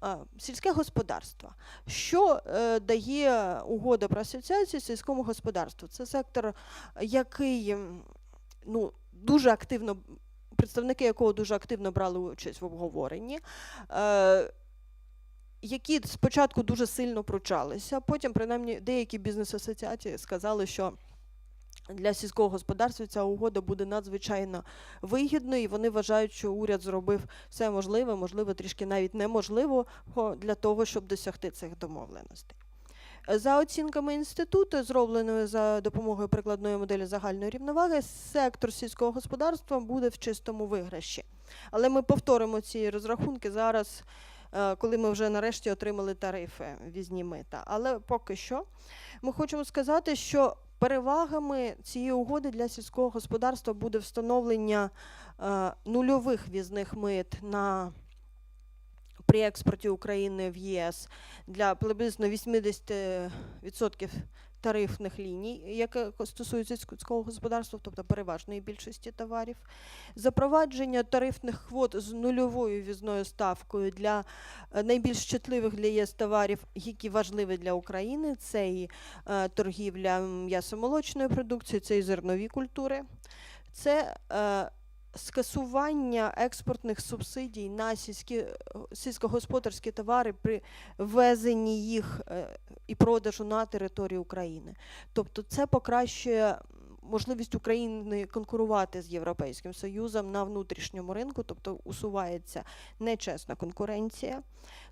А, Сільське господарство. Що е, дає угода про асоціацію сільському господарству? Це сектор, який ну, дуже активно, представники якого дуже активно брали участь в обговоренні. Е, які спочатку дуже сильно пручалися, потім, принаймні, деякі бізнес-асоціації сказали, що для сільського господарства ця угода буде надзвичайно вигідною, і вони вважають, що уряд зробив все можливе, можливо, трішки навіть неможливо для того, щоб досягти цих домовленостей. За оцінками інституту, зробленою за допомогою прикладної моделі загальної рівноваги, сектор сільського господарства буде в чистому виграші. Але ми повторимо ці розрахунки зараз, е, коли ми вже нарешті отримали тарифи візні мита. Але поки що ми хочемо сказати, що перевагами цієї угоди для сільського господарства буде встановлення е, нульових візних мит на при експорті України в ЄС для приблизно 80% тарифних ліній, яке стосується сільського господарства, тобто переважної більшості товарів, запровадження тарифних квот з нульовою візною ставкою для е, найбільш чутливих для ЄС товарів, які важливі для України, це і е, торгівля м'ясомолочною продукцією, це і зернові культури. Це е, скасування експортних субсидій на сільські е, сільськогосподарські товари при ввезенні їх е, і продажу на території України. Тобто це покращує можливість України конкурувати з Європейським Союзом на внутрішньому ринку, тобто усувається нечесна конкуренція.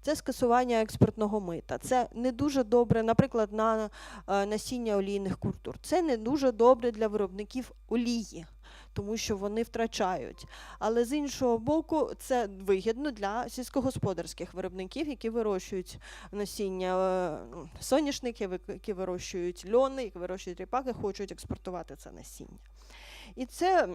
Це скасування експортного мита. Це не дуже добре, наприклад, на е, насіння олійних культур. Це не дуже добре для виробників олії тому що вони втрачають. Але з іншого боку, це вигідно для сільськогосподарських виробників, які вирощують насіння е, ну, соняшників, які вирощують льони, які вирощують ріпаки, хочуть експортувати це насіння. І це.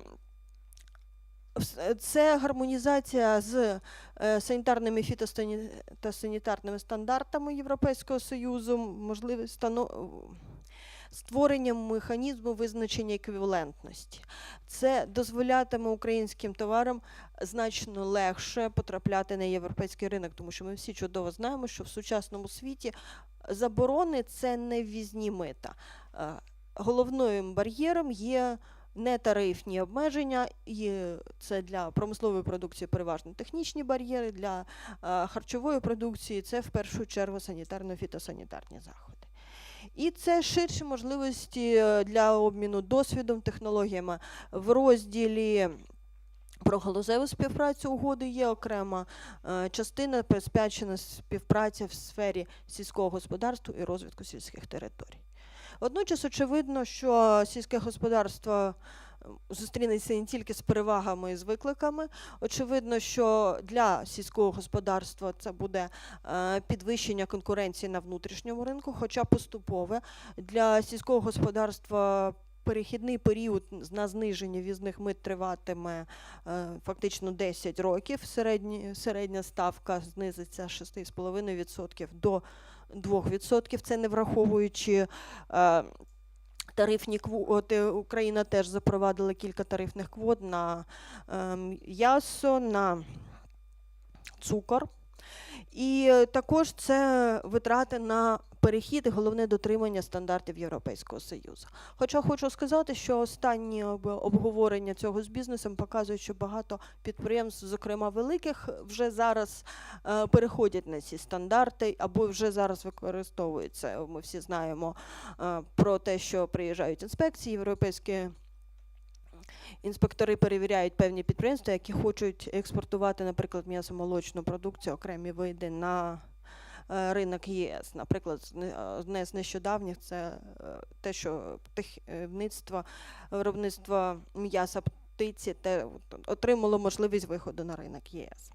Це гармонізація з е, санітарними фітосанітарними стандартами Європейського Союзу, можливість створенням механізму визначення еквівалентності. Це дозволятиме українським товарам значно легше потрапляти на європейський ринок, тому що ми всі чудово знаємо, що в сучасному світі заборони це не ввізні мита. Е, головним бар'єром є нетарифні обмеження, і це для промислової продукції переважно технічні бар'єри, для е, харчової продукції це в першу чергу санітарно-фітосанітарні заходи. І це ширші можливості е, для обміну досвідом, технологіями в розділі. Про галузеву співпрацю угоди є окрема е, частина присвячена співпраці в сфері сільського господарства і розвитку сільських територій. Водночас, очевидно, що сільське господарство зустрінеться не тільки з перевагами і з викликами. Очевидно, що для сільського господарства це буде е, підвищення конкуренції на внутрішньому ринку, хоча поступове для сільського господарства. Перехідний період на зниження візних мит триватиме е, фактично 10 років. Середні, середня ставка знизиться з 6,5% до 2%. Це не враховуючи е, Тарифні квоти Україна теж запровадила кілька тарифних квот на ем, ясо, на цукор. І е, також це витрати на перехід і головне дотримання стандартів Європейського Союзу. Хоча хочу сказати, що останні обговорення цього з бізнесом показують, що багато підприємств, зокрема великих, вже зараз е, переходять на ці стандарти або вже зараз використовуються. Ми всі знаємо е, про те, що приїжджають інспекції європейські. Інспектори перевіряють певні підприємства, які хочуть експортувати, наприклад, м'ясомолочну продукцію, окремі види на ринок ЄС. Наприклад, одне з нещодавніх це е, те, що техівництво, виробництво м'яса птиці те отримало можливість виходу на ринок ЄС.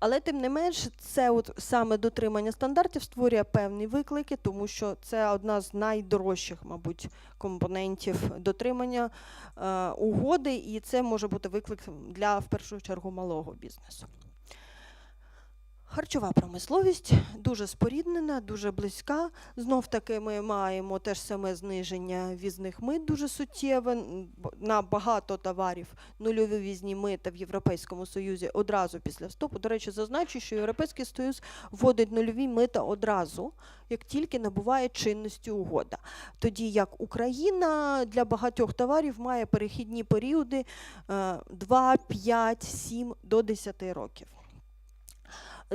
Але тим не менш, це от саме дотримання стандартів створює певні виклики, тому що це одна з найдорожчих, мабуть, компонентів дотримання е, угоди, і це може бути виклик для в першу чергу малого бізнесу. Харчова промисловість дуже споріднена, дуже близька. Знов таки ми маємо те ж саме зниження візних мит дуже суттєве на багато товарів. Нульові візні мита в Європейському Союзі одразу після вступу. До речі, зазначу, що Європейський Союз вводить нульові мита одразу, як тільки набуває чинності угода. Тоді як Україна для багатьох товарів має перехідні періоди е, 2, 5, 7 до 10 років.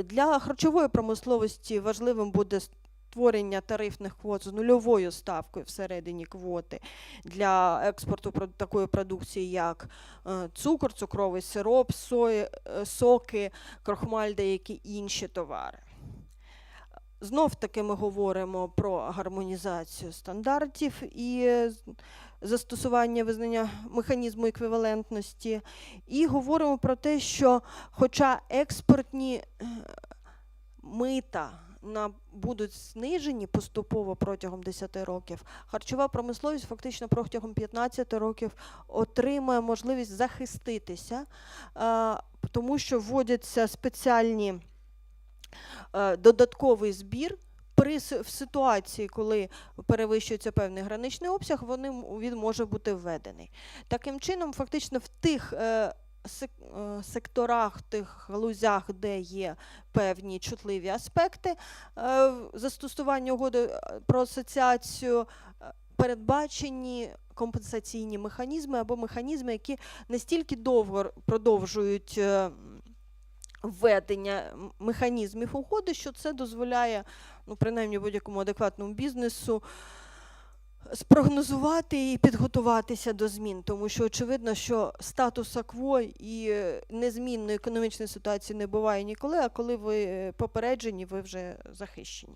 Для харчової промисловості важливим буде створення тарифних квот з нульовою ставкою всередині квоти для експорту такої продукції, як е, цукор, цукровий сироп, сої, е, соки, крохмаль, деякі інші товари. Знов таки ми говоримо про гармонізацію стандартів і застосування визнання механізму еквівалентності, і говоримо про те, що хоча експортні е, мита на, будуть знижені поступово протягом 10 років, харчова промисловість фактично протягом 15 років отримає можливість захиститися, е, тому що вводяться спеціальні е, додатковий збір. При в ситуації, коли перевищується певний граничний обсяг, вони, він може бути введений. Таким чином, фактично, в тих е, е, секторах, тих галузях, де є певні чутливі аспекти е, застосування угоди е, про асоціацію, е, передбачені компенсаційні механізми або механізми, які настільки довго продовжують. Введення механізмів угоди, що це дозволяє, ну, принаймні будь-якому адекватному бізнесу спрогнозувати і підготуватися до змін, тому що очевидно, що статуса кво і незмінної економічної ситуації не буває ніколи, а коли ви попереджені, ви вже захищені.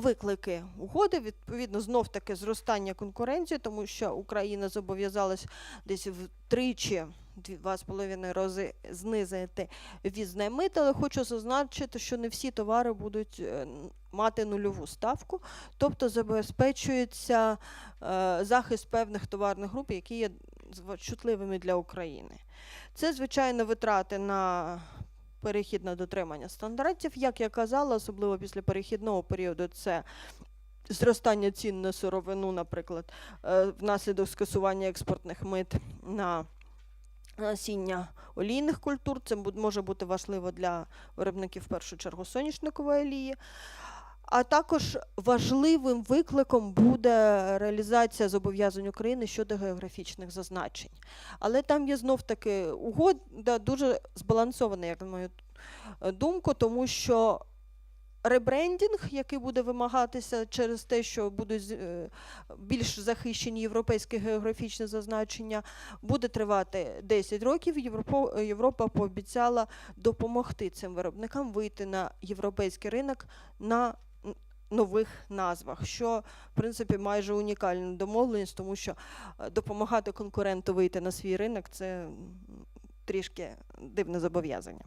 Виклики угоди, відповідно, знов таки зростання конкуренції, тому що Україна зобов'язалась десь втричі, два з половиною рази знизити візне мито, але хочу зазначити, що не всі товари будуть е, мати нульову ставку, тобто забезпечується е, захист певних товарних груп, які є чутливими для України. Це, звичайно, витрати на перехід на дотримання стандартів. Як я казала, особливо після перехідного періоду, це зростання цін на сировину, наприклад, е, внаслідок скасування експортних мит на насіння олійних культур. Це може бути важливо для виробників в першу чергу соняшникової олії. А також важливим викликом буде реалізація зобов'язань України щодо географічних зазначень. Але там є знов таки угода дуже збалансована, як на мою думку, тому що ребрендінг, який буде вимагатися через те, що будуть е, більш захищені європейські географічні зазначення, буде тривати 10 років. Європа пообіцяла допомогти цим виробникам вийти на європейський ринок на нових назвах, що в принципі майже унікальна домовленість, тому що е, допомагати конкуренту вийти на свій ринок це трішки дивне зобов'язання.